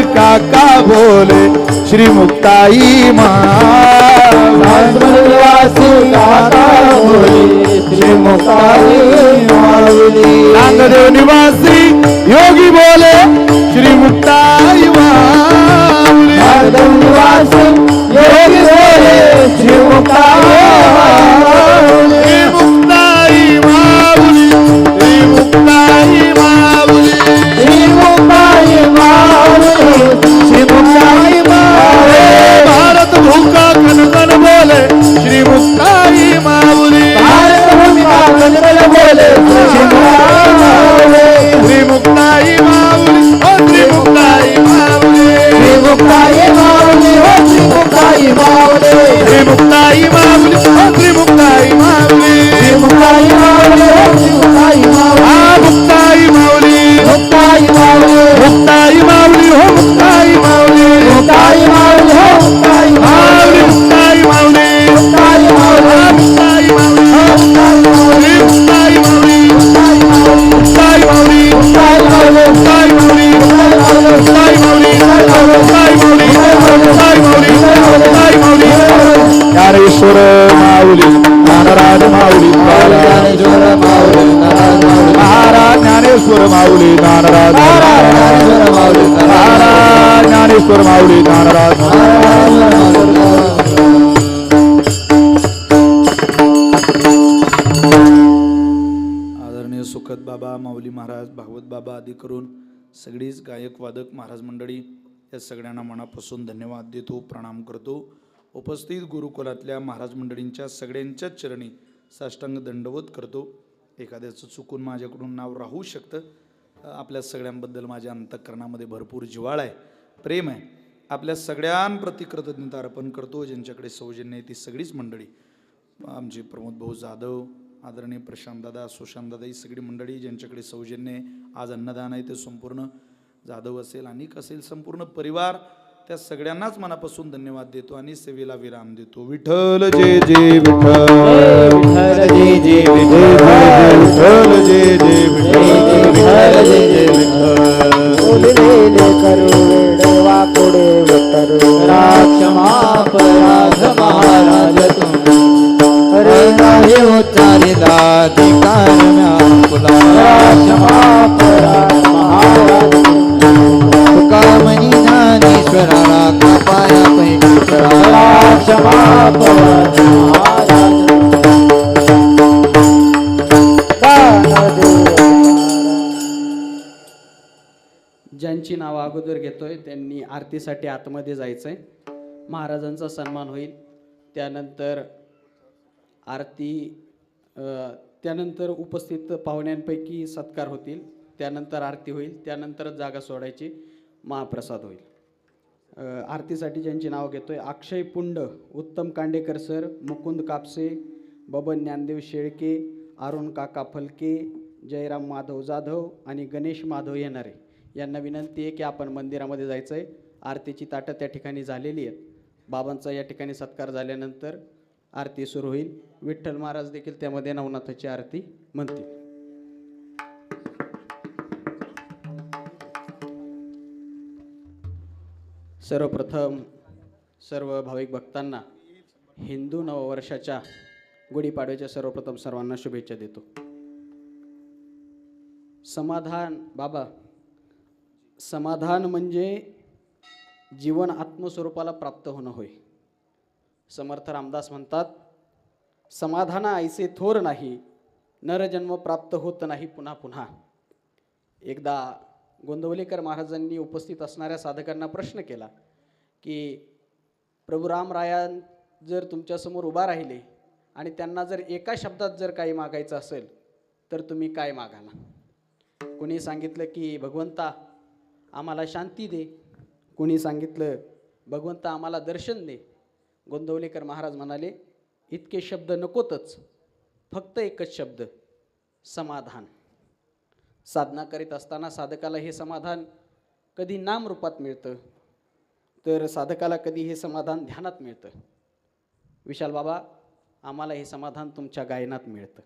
सासवड निवासी काका बोले श्री मुक्ताई निवासी काका बोले श्री मुक्ताई माऊली निवासी योगी बोले ज्ञानेश्वर माऊली ज्ञानराज आदरणीय सुखद बाबा माऊली महाराज भागवत बाबा आदी करून सगळीच गायक वादक महाराज मंडळी या सगळ्यांना मनापासून धन्यवाद देतो प्रणाम करतो. उपस्थित गुरुकुलातल्या महाराज मंडळींच्या सगळ्यांच्याच चरणी साष्टांग दंडवत करतो. एखाद्याचं चुकून माझ्याकडून नाव राहू शकतं. आपल्या सगळ्यांबद्दल माझ्या अंतःकरणामध्ये भरपूर जिवाळ आहे. प्रेम आहे. आपल्या सगळ्यांप्रती कृतज्ञता अर्पण करतो ज्यांच्याकडे सौजन्य आहे ती सगळीच मंडळी. आमचे प्रमोद भाऊ जाधव आदरणीय प्रशांतदादा सुशांतदादा ही सगळी मंडळी ज्यांच्याकडे सौजन्य आहे. आज अन्नदान आहे ते संपूर्ण. जाधव असेल अनेक असेल संपूर्ण परिवार त्या सगळ्यांनाच मनापासून धन्यवाद देतो आणि सेवेला विराम देतो. विठ्ठल जे जे विठ्ठल. जे जे विठ्ठल. जे जे चालिला ज्ञानेश्वराला ज्यांची नावं अगोदर घेतोय त्यांनी आरतीसाठी आतमध्ये जायचंय. महाराजांचा सन्मान होईल. त्यानंतर आरती त्यानंतर उपस्थित पाहुण्यांपैकी सत्कार होतील. त्यानंतर आरती होईल. त्यानंतरच जागा सोडायची. महाप्रसाद होईल. आरतीसाठी ज्यांची नावं आहे अक्षय पुंड उत्तम कांडेकर सर मुकुंद कापसे बबन ज्ञानदेव शेळके अरुण काका फलके जयराम माधव जाधव आणि गणेश माधव येणारे. यांना विनंती आहे की आपण मंदिरामध्ये जायचं आहे आरतीची ताटं त्या ठिकाणी झालेली आहेत. बाबांचा या ठिकाणी सत्कार झाल्यानंतर आरती सुरू होईल. विठ्ठल महाराज देखील त्यामध्ये नवनाथाची आरती म्हणतील. सर्वप्रथम सर्व भाविक भक्तांना हिंदू नववर्षाच्या गुढीपाडव्याच्या सर्वप्रथम सर्वांना शुभेच्छा देतो. समाधान बाबा समाधान म्हणजे जीवन आत्मस्वरूपाला प्राप्त होणं होय. समर्थ रामदास म्हणतात समाधाना ऐसे थोर नाही नरजन्म प्राप्त होत नाही पुन्हा पुन्हा. एकदा गोंदवलेकर महाराजांनी उपस्थित असणाऱ्या साधकांना प्रश्न केला की प्रभू रामराया जर तुमच्यासमोर उभा राहिले आणि त्यांना जर एका शब्दात जर काही मागायचं असेल तर तुम्ही काय मागाल कुणी सांगितलं की भगवंता आम्हाला शांती दे. कुणी सांगितलं भगवंता आम्हाला दर्शन दे. गोंदवलेकर महाराज म्हणाले इतके शब्द नकोतच फक्त एकच शब्द समाधान. साधना करीत असताना साधकाला हे समाधान कधी नाम रूपात मिळतं? तर साधकाला कधी हे समाधान ध्यानात मिळतं? विशाल बाबा आम्हाला हे समाधान तुमच्या गायनात मिळतं.